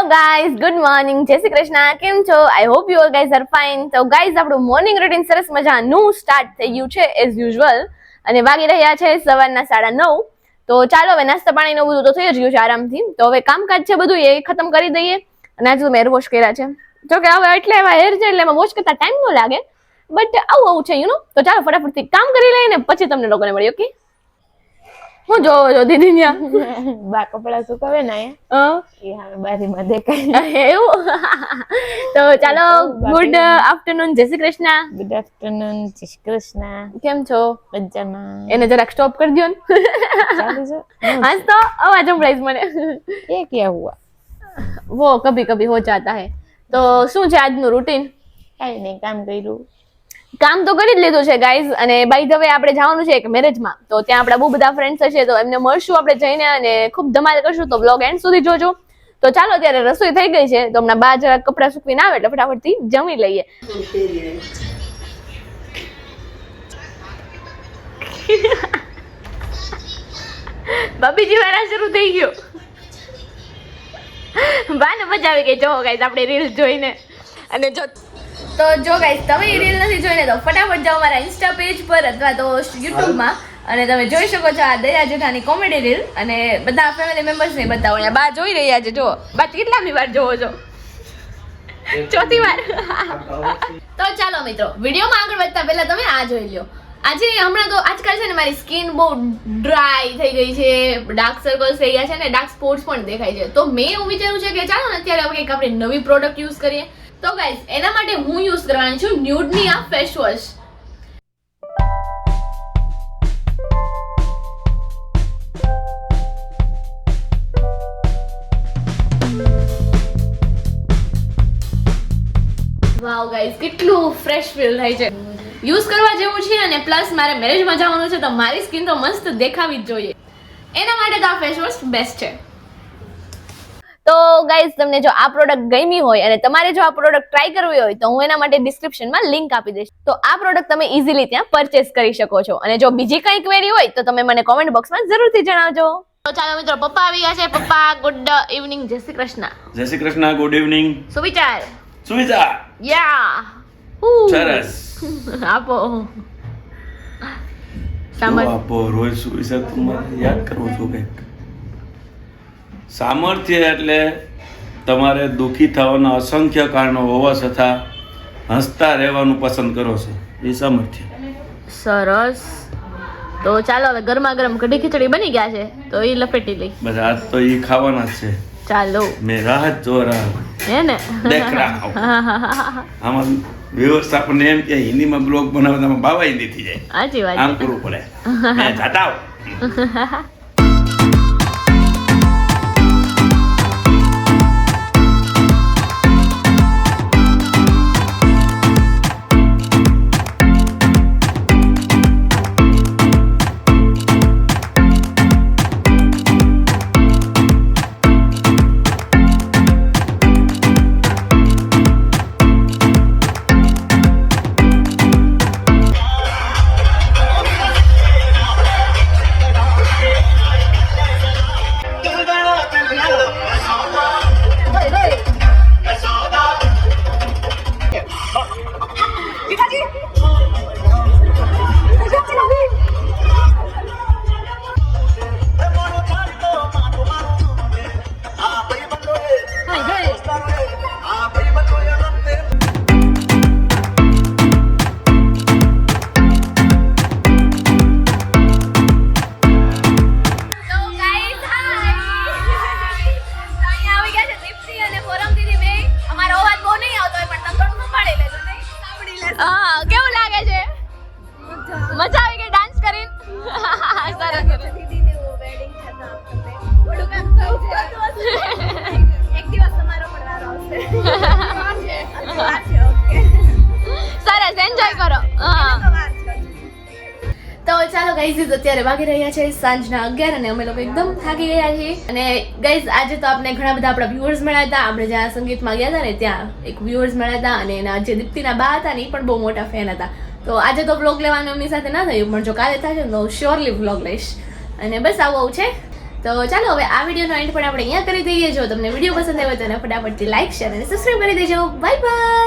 Hello guys good morning જય શ્રી કૃષ્ણ કેમ છો I hope you all guys are fine તો ગાઈઝ આપણું મોર્નિંગ રૂટીન સરસ મજાનું સ્ટાર્ટ થઈ ગયું છે એઝ યુઝ્યુઅલ અને વાગી રહ્યા છે સવારના સાડા નવ. તો ચાલો હવે નાસ્તા પાણીનું બધું તો થઈ જ ગયું છે આરામથી. તો હવે કામકાજ છે બધું એ ખતમ કરી દઈએ. અને આજે મેં વોશ કર્યા છે. જો કે હવે એટલે એવા હેર છે એટલે એમાં વોશ કરતા ટાઈમ ન લાગે. બટ આવું આવું છે યુ નો તો ચાલો ફટાફટથી કામ કરી લઈએ ને પછી તમને લોકોને મળી ઓકે હું જોવો છો દીદી ત્યાં બા કપડા સુકાવે ને એ બારી માં દેખાય. એવું? તો ચાલો ગુડ આફ્ટરનૂન જય શ્રી કૃષ્ણ. ગુડ આફ્ટરનૂન જય શ્રી કૃષ્ણ. કેમ છો? મજામાં. એને જરાક સ્ટોપ કરી દ્યો ને. ચાલુ છે? આજ તો અવાજ સંભળાઈશ મને. એ ક્યાં હુઆ? વો કભી કભી હો જાતા હે. તો શું છે આજનું રૂટિન કાઈ નહીં કામ કર્યું. કામ તો કરી જ લીધું છે ગાઈઝ અને બાય ધ વે આપણે જવાનું છે એક મેરેજમાં તો ત્યાં આપણા બહુ બધા ફ્રેન્ડ્સ હશે, તો એમને મળશું આપણે જઈને અને ખૂબ ધમાલ કરશું. તો બ્લોગ એન્ડ સુધી જોજો. તો ચાલો, અત્યારે રસોઈ થઈ ગઈ છે, તો હમણાં બા જરા કપડાં સૂકવીને આવે એટલે ફટાફટથી જમી લઈએ. ભાભીજી વાળા શરૂ થઈ ગયો. બાને મજા આવી ગઈ. જો ગાઈઝ આપણે રીલ જોઈને. અને જો તો જો ગાઈસ તમે એ રીલ નથી જોઈને તો ફટાફટ જાઓ મારા ઇન્સ્ટા પેજ પર અથવા તો યુટ્યુબમાં અને તમે જોઈ શકો છો આ દયા જેઠાની કોમેડી રીલ અને બધા ફેમિલી મેમ્બર્સને બતાવો. અહીંયા બા જોઈ રહ્યા છે, જો. બા, કેટલામી વાર જોવો છો? ચોથી વાર. તો ચાલો મિત્રો, વિડીયોમાં આગળ વધતા પહેલા તમે આ જોઈ લ્યો. આજે હમણાં તો આજકાલ છે ને મારી સ્કિન બહુ ડ્રાય થઈ ગઈ છે ડાર્ક સર્કલ્સ થઈ ગયા છે ને ડાર્ક સ્પોટ્સ પણ દેખાય છે. તો મેં એવું વિચાર્યું છે કે ચાલો ને અત્યારે હવે કંઈક આપણે નવી પ્રોડક્ટ યુઝ કરીએ. તો ગાઈઝ એના માટે હું યુઝ કરવાની છું ન્યૂડની આ ફેસ વોશ વાવ ગાઈઝ કેટલું ફ્રેશ ફીલ થાય છે. યુઝ કરવા જેવું છે અને પ્લસ મારે મેરેજમાં જવાનું છે, તો મારી સ્કિન તો મસ્ત દેખાવી જ જોઈએ. એના માટે તો આ ફેસ વોશ બેસ્ટ છે. તો ગાઈઝ તમને જો આ પ્રોડક્ટ ગમી હોય અને તમારે જો આ પ્રોડક્ટ ટ્રાય કરવી હોય તો હું એના માટે ડિસ્ક્રિપ્શનમાં લિંક આપી દઈશ. તો આ પ્રોડક્ટ તમે ઇઝીલી ત્યાં પરચેસ કરી શકો છો. અને જો બીજી કઈ ક્વેરી હોય તો તમે મને કોમેન્ટ બોક્સમાં જરૂરથી જણાવજો. તો ચાલો મિત્રો પપ્પા આવી ગયા છે. પપ્પા ગુડ ઇવનિંગ જય શ્રી કૃષ્ણ. જય શ્રી કૃષ્ણ ગુડ ઇવનિંગ સુવિચાર. સુવિચાર. યા સરસ આપો. આપો રોજ સુવિચાર તમારે યાદ કરવું છું કંઈક? સામર્થ્ય એટલે તમારે દુઃખી થવાના અસંખ્ય કારણો હોવા છતાં હસતા રહેવાનું પસંદ કરો છો. એ સામર્થ્ય. સરસ. તો ચાલો હવે ગરમા ગરમ કઢી ખીચડી બની ગયા છે તો એ લપેટી લઈ. બસ આજ તો એ ખાવાના જ છે. ચાલો. મેં રાહ જો રાહ. હે ને? દેખ રાહ આમાં વ્યવસ્થા આપણને એમ કે હિન્દીમાં બ્લોગ બનાવવામાં બાવા હિન્દી થઈ જાય. સાચી વાત. આમ કરવું પડે. જાતા સરસ એન્જોય કરો. તો ચાલો ગાઈઝ અત્યારે વાગી રહ્યા છે, સાંજના અગિયાર અને અમે લોકો એકદમ થાકી ગયા છીએ. અને ગાઈઝ આજે તો આપણે ઘણા બધા આપણા વ્યુઅર્સ મળ્યા હતા. આપણે જ્યાં સંગીતમાં ગયા હતા ને, ત્યાં એક વ્યુઅર્સ મળ્યા હતા અને એના જે દીપ્તિના બા હતા ને, એ પણ બહુ મોટા ફેન હતા. તો આજે તો વ્લોગ લેવાનું એમની સાથે ના થયું, પણ જો કાલે થશે તો શ્યોરલી વ્લોગ લઈશ. અને બસ આવું આવું છે. તો ચાલો હવે આ વિડીયોનો એન્ડ પણ આપણે અહીંયા કરી દઈએ જો તમને વીડિયો પસંદ આવ્યો તો ફટાફટથી લાઈક શેર અને સબસ્ક્રાઈબ કરી દેજો. Bye bye